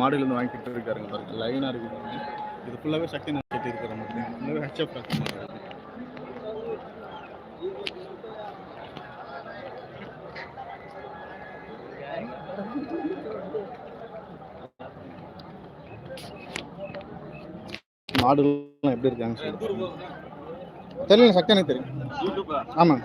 மாடுலேருந்து வாங்கிட்டு இருக்காருங்க பாருங்க. லைனாக இருக்குதுங்க இது ஃபுல்லாகவே சக்தி நான் இருக்கிற மாதிரி. ஃபுல்லாகவே ஹெச்எஃப் மாடுலாம் எப்படி இருக்காங்க தெரியல சக்தி எனக்கு தெரியும். ஆமாங்க.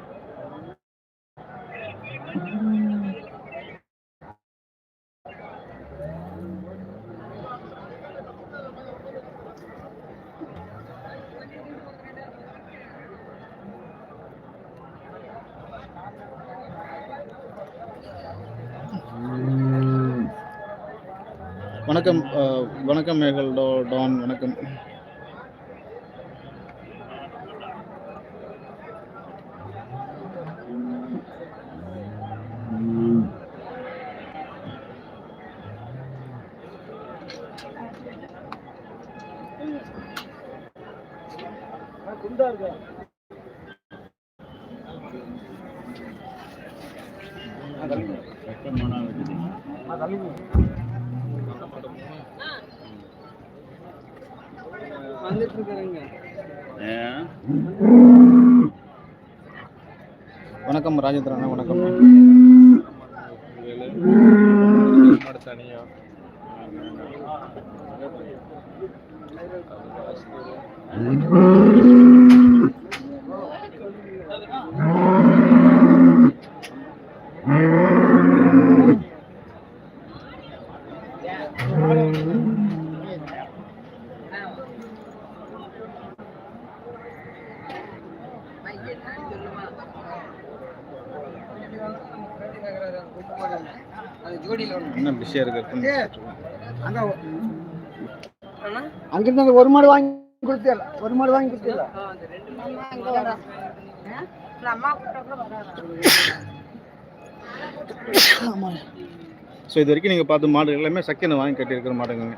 வணக்கம் வணக்கம் மேகல் டோ டான் வணக்கம். வந்துட்டு வணக்கம் ராஜேந்திரன் அண்ணா, வணக்கம். அது பிஸியாக இருக்கு அங்க அங்கிருந்து அந்த ஒரு மாடு வாங்கி கொடுத்தேல ஒரு மாடு வாங்கி கொடுத்தேல ஸோ இது வரைக்கும் நீங்கள் பார்த்த மாடு எல்லாமே சக்கினை வாங்கி கட்டியிருக்கிற மாடுங்க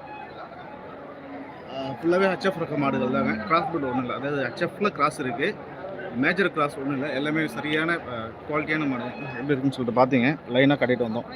ஃபுல்லாகவே ஹச்எஃப் ரக மாடுகள் தாங்க. கிராஸ் பட் ஒன்றும் இல்லை. அதாவது ஹச்எஃப்ல கிராஸ் இருக்குது மேஜர் கிராஸ் ஒன்றும் இல்லை. எல்லாமே சரியான குவாலிட்டியான மாடு எப்படி இருக்குன்னு சொல்லிட்டு பார்த்தீங்க. லைனாக கட்டிட்டு வந்தோம்.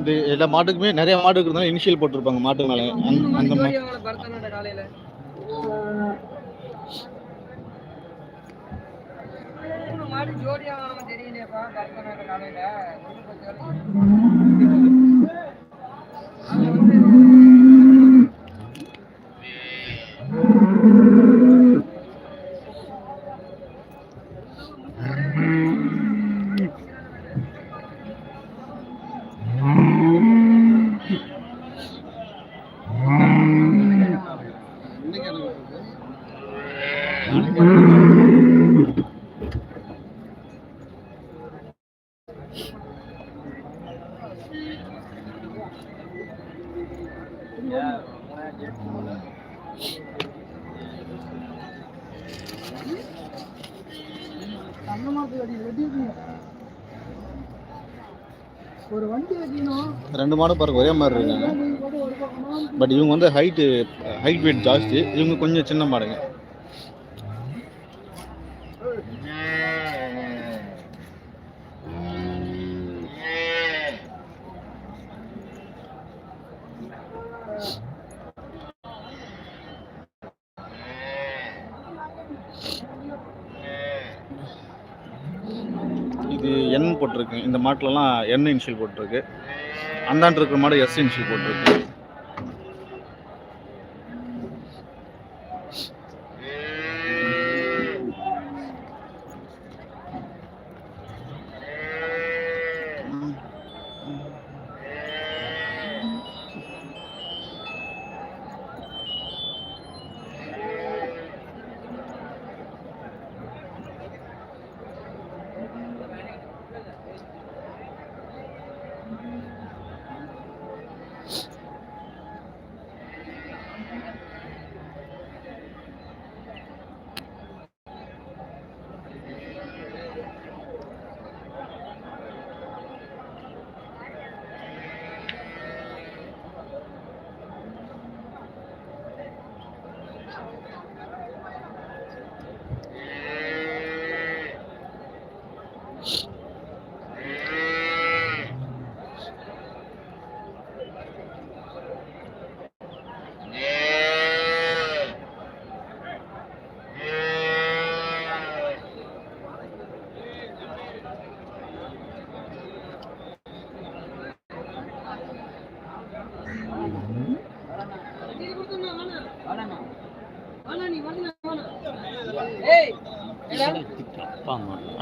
இது எல்லா மாட்டுக்குமே நிறைய மாடு இருக்கிறதால இனிஷியல் போட்டிருப்பாங்க மாட்டு மேலே. அந்த- அந்த மா- காலையில மாடு ஜோடியா நம்ம தெரியலையப்பா பரதநாட்ட காலையில ஒண்ணு பத்து வேலை. அது வந்து ஒரு வண்டி வைக்கணும் ரெண்டு மாடு பாருங்க ஒரே மாதிரி இருக்காங்க. பட் இவங்க வந்து ஹைட்டு ஹைட் வெயிட் ஜாஸ்தி. இவங்க கொஞ்சம் சின்ன மாடுங்க. இது என் போட்டிருக்கு. இந்த மாட்டிலலாம் என் இன்ஷியல் போட்டிருக்கு. அந்தாண்டு இருக்கிற மாடு எஸ் இன்ஷியல் போட்டிருக்கு.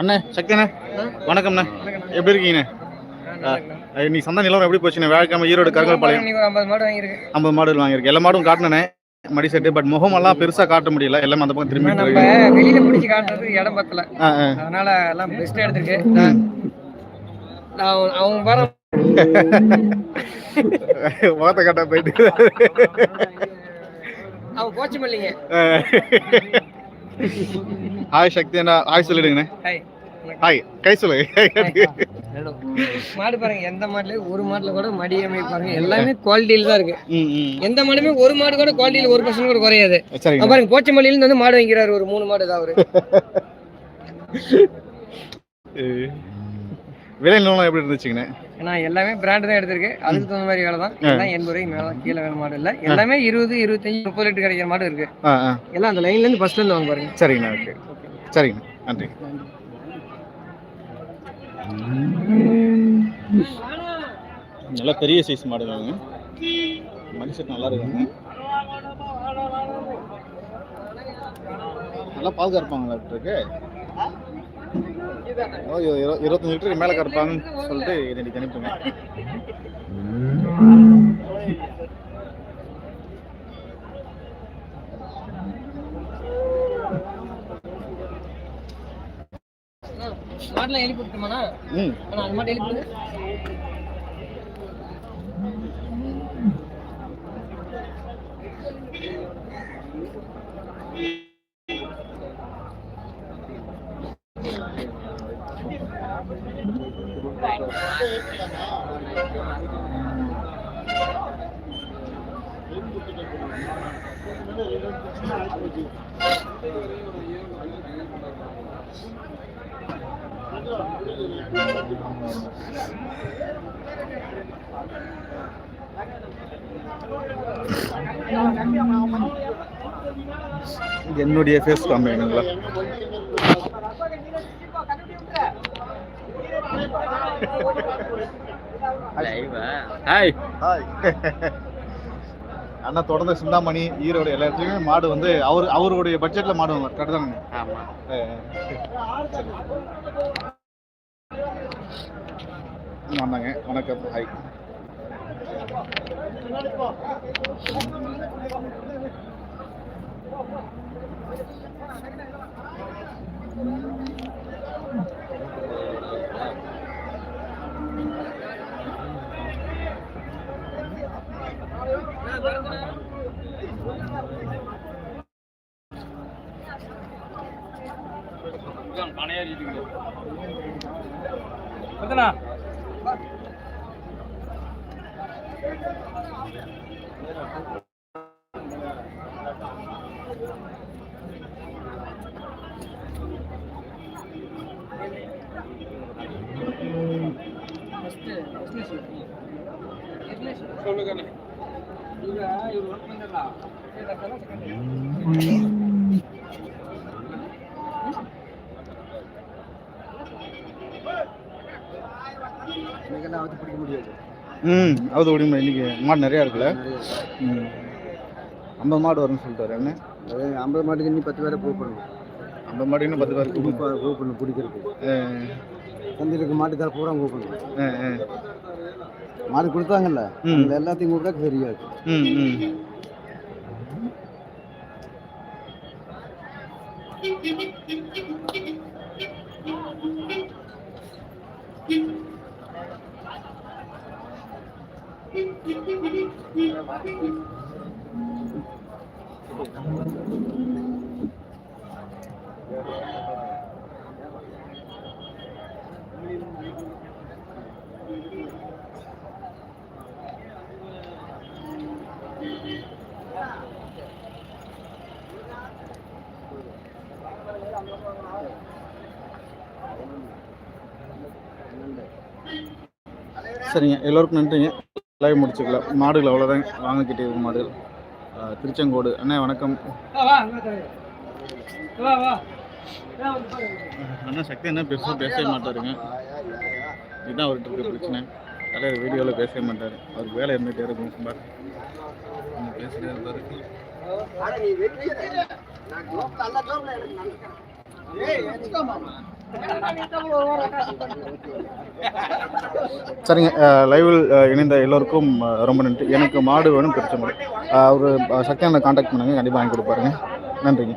அண்ணே சக்தி அண்ணே வணக்கம்ண்ணே. எப்படி இருக்கீங்கண்ணே? அஹ் இன்னைக்கு சந்தை நிலவரம் எப்படி போச்சுண்ணே? வேலைக்கிழமை ஈரோடு கருங்கல்பாளையம் இன்னைக்கு ஒரு 50 மாடு வாங்கியிருக்கு. ஐம்பது எல்லா மாடும் காட்டினேன் மடி செட்டு பட் முகமெல்லாம் பெருசாக காட்ட முடியல. எல்லாமே அந்த பக்கம் திரும்பி நம்ம வெளியில பிடிச்சு காட்டுறதுக்கு இடம் பத்தல. அதனால எல்லாம் பெஸ்ட் எடுத்திருக்கு. நான் அவங்க பாரு. முகத்தை காட்ட போயிட்டு. அவன் கோச்சு மல்லிங்க ஹாய் சக்தி அண்ணா ஹாய் சொல்லிடுங்கண்ணே. ஹாய். ஹாய். கை சொல்லு. மாடு பாருங்க எந்த மாடுல ஒரு மாடுல கூட மடி அமைப்பு பாருங்க எல்லாமே குவாலிட்டியில தான் இருக்கு. ம் ம். எந்த மாடுமே ஒரு மாடு கூட குவாலிட்டியில ஒரு பர்சன்ட் கூட குறையாது. பாருங்க போச்சமல்லியில இருந்து வந்து மாடு வாங்கிறாரு ஒரு மூணு மாடு தான் அவரு. விலை நிலவரம் எப்படி இருந்துச்சுங்கண்ணே? ஏன்னா எல்லாமே பிராண்ட் தான் எடுத்திருக்கு. அதுக்கு தகுந்த மாதிரி வேலை தான். எல்லாம் எண்பது ரூபாய்க்கு மேல கீழே வேலை மாடு இல்ல. எல்லாமே இருபது இருபத்தஞ்சு முப்பது லிட்டர் கிடைக்கிற மாடு இருக்கு. எல்லாம் அந்த லைன்ல இருந்து ஃபர்ஸ்ட்ல இருந்து வாங்க பாருங்க. சரிங்கண்ணா ஓகே. சரிங்கண்ணா நன்றி. நல்லா பெரிய சைஸ் மாடுங்க மணி செட் நல்லா இருக்குங்க. நல்லா பால் கறப்பாங்களா இருக்கு இருபத்தஞ்சு லிட்டருக்கு மேலே கறப்பாங்கன்னு சொல்லிட்டு இன்னைக்கு அனுப்புங்க மாடுலாம் எழுப்பி விட்டுமாண்ணா அது மாட்டு எழுப்பி என்னுடைய ஃபேஸ் காமிங்களா அண்ணா தொடர்ந்து சிந்தாமணி ஈரோடு எல்லா இடத்துலையுமே மாடு வந்து அவரு அவருடைய பட்ஜெட்ல மாடு கரெக்ட் தானே வந்தாங்க. வணக்கம். ஹாய் Thank எத்தனா சொல்லுங்க இவர் ஒர்க் பண்ணலாம் ம் அவது ஓடிமா இன்னைக்கு மாடு நிறையா இருக்குல்ல? ம். ஐம்பது மாடு வரும்னு சொல்லிட்டாரு என்ன? ஐம்பது மாட்டுக்கு இன்னும் பத்து பேரை ப்ரூவ் பண்ணணும். ஐம்பது மாடு இன்னும் பத்து பேருக்கு ப்ரூவ் பண்ணணும். பிடிக்கிறதுக்கு. தந்திருக்கு மாட்டுக்கார பூரா கூப்பிடணும் மாடு கொடுத்தாங்கல்ல எல்லாத்தையும் கூப்பிட்டா சரியா இருக்கு ம் ம். சரிங்க எல்லோருக்கும் நன்றிங்க. லைவ் முடிச்சுக்கலாம் மாடுகள் அவ்வளோதான் வாங்கிக்கிட்டே இருக்கும் மாடுகள். திருச்செங்கோடு. அண்ணா வணக்கம். அண்ணா சக்தி என்ன பெருசாக பேசவே மாட்டாருங்க. இதுதான் அவர்கிட்ட இருக்க பிரச்சனை. தலைவர் வீடியோவில் பேசவே மாட்டார். அவருக்கு வேலை இருந்துகிட்டே இருக்கும் சும்மா. பேசிட்டே இருப்பார். சரிங்க லைவில் இணைந்த எல்லோருக்கும் ரொம்ப நன்றி. எனக்கு மாடு வேணும் பிரச்சனை அவர் சக்தியான காண்டாக்ட் பண்ணுங்க கண்டிப்பாக வாங்கி கொடுப்பாருங்க. நன்றிங்க.